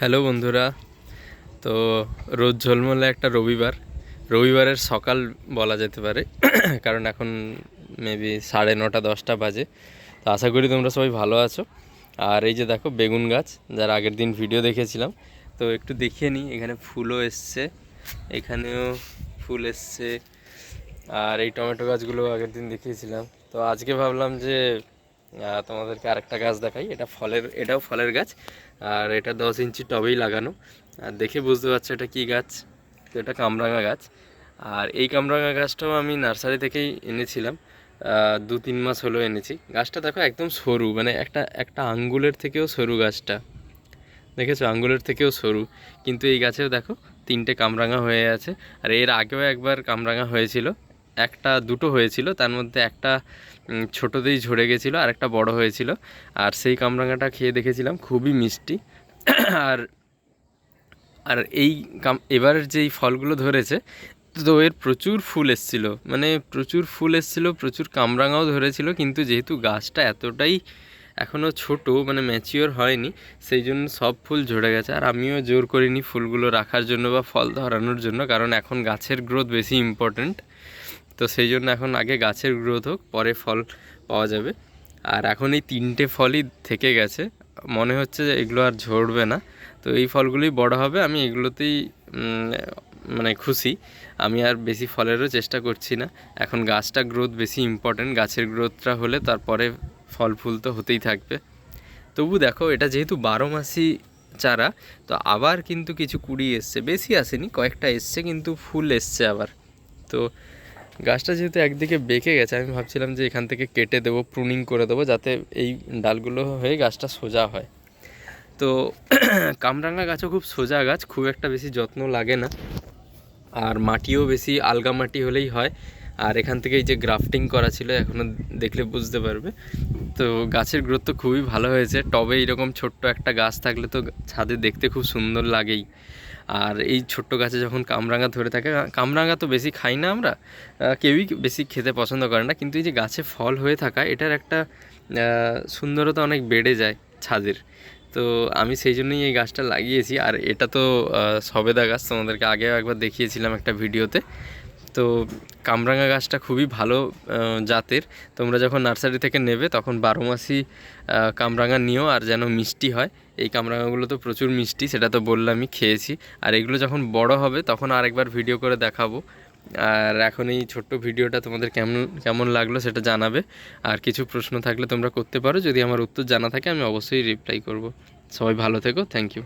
Hello বন্ধুরা। তো রোদ ঝলমলে একটা রবিবার। রবিবারের সকাল বলা যেতে পারে। কারণ এখন মেবি সাড়ে নটা, দশটা বাজে। তো আশা করি তোমরা সবাই ভালো আছো। আর এই যে দেখো, বেগুন গাছ, যার আগের দিন ভিডিও দেখেছিলাম। তো একটু দেখিয়ে নিই, এখানে ফুলও এসছে। এখানেও ফুল এসছে। আর এই টমেটো গাছগুলো আগের দিন দেখিয়েছিলাম। তো আজকে ভাবলাম যে তোমাদেরকে আরেকটা গাছ দেখাই। এটা ফলের, এটাও ফলের গাছ। আর এটা দশ ইঞ্চি টবেই লাগানো। আর দেখে বুঝতে পারছ এটা কি গাছ। তো এটা কামরাঙা গাছ। আর এই কামরাঙা গাছটাও আমি নার্সারি থেকেই এনেছিলাম। দু তিন মাস হলো এনেছি। গাছটা দেখো একদম সরু মানে একটা একটা আঙ্গুলের থেকেও সরু গাছটা। দেখেছ? আঙ্গুলের থেকেও সরু। কিন্তু এই গাছেও দেখো, তিনটে কামরাঙা হয়ে আছে। আর এর আগেও একবার কামরাঙা হয়েছিল। একটা দুটো হয়েছিল, তার মধ্যে একটা ছোটোতেই ঝরে গেছিল, আর একটা বড় হয়েছিল। আর সেই কামরাঙাটা খেয়ে দেখেছিলাম, খুবই মিষ্টি। আর আর এই কাম এবারের যেই ফলগুলো ধরেছে, তো এর প্রচুর ফুল এসছিল। মানে প্রচুর ফুল এসছিল, প্রচুর কামরাঙাও ধরেছিল, কিন্তু যেহেতু গাছটা এতটাই এখনও ছোট মানে ম্যাচিওর হয়নি, সেই জন্য সব ফুল ঝরে গেছে। আর আমিও জোর করিনি ফুলগুলো রাখার জন্য বা ফল ধরানোর জন্য, কারণ এখন গাছের গ্রোথ বেশি ইম্পর্ট্যান্ট তো সেই জন্য এখন আগে গাছের গ্রোথ হোক, পরে ফল পাওয়া যাবে। আর এখন এই তিনটে ফলই থেকে গেছে। মনে হচ্ছে যে এগুলো আর ঝরবে না। তো এই ফলগুলোই বড় হবে, আমি এগুলোতেই মানে খুশি। আমি আর বেশি ফলেরও চেষ্টা করছি না। এখন গাছটা গ্রোথ বেশি ইম্পর্ট্যান্ট গাছের গ্রোথটা হলে তারপরে ফল ফুল তো হতেই থাকবে। তবু দেখো, এটা যেহেতু বারো মাসি চারা, তো আবার কিন্তু কিছু কুড়ি এসছে। বেশি আসেনি, কয়েকটা এসছে, কিন্তু ফুল এসছে আবার। তো গাছটা যেহেতু একদিকে বেঁকে গেছে, আমি ভাবছিলাম যে এখান থেকে কেটে দেবো প্রুনিং করে দেবো, যাতে এই ডালগুলো হয়ে গাছটা সোজা হয়। তো কামরাঙ্গা গাছও খুব সোজা গাছ, খুব একটা বেশি যত্ন লাগে না। আর মাটিও বেশি আলগা মাটি হলেই হয়। আর এখান থেকে এই যে গ্রাফটিং করা ছিল এখনও দেখলে বুঝতে পারবে। তো গাছের গ্রোথ তো খুবই ভালো হয়েছে। টবে এরকম ছোট্ট একটা গাছ থাকলে তো ছাদে দেখতে খুব সুন্দর লাগেই। আর এই ছোট্ট গাছে যখন কামরাঙা ধরে থাকে, কামরাঙা তো বেশি খাই না আমরা কেউই বেশি খেতে পছন্দ করে না। কিন্তু এই যে গাছে ফল হয়ে থাকা, এটার একটা সুন্দরতা অনেক বেড়ে যায় ছাদের। তো আমি সেই জন্যই এই গাছটা লাগিয়েছি। আর এটা তো সবেদা গাছ, তোমাদেরকে আগেও একবার দেখিয়েছিলাম একটা ভিডিওতে। তো কামরাঙা গাছটা খুবই ভালো জাতের। তোমরা যখন নার্সারি থেকে নেবে তখন বারো মাসি কামরাঙা নিও আর যেন মিষ্টি হয়। এই কামরাঙাগুলো তো প্রচুর মিষ্টি, সেটা তো বললামই, খেয়েছি। আর এগুলো যখন বড় হবে তখন আরেকবার ভিডিও করে দেখাবো। আর এখন এই ছোট্ট ভিডিওটা তোমাদের কেমন কেমন লাগল সেটা জানাবে। আর কিছু প্রশ্ন থাকলে তোমরা করতে পারো। যদি আমার উত্তর জানা থাকে আমি অবশ্যই রিপ্লাই করব। সবাই ভালো থেকো থ্যাংক ইউ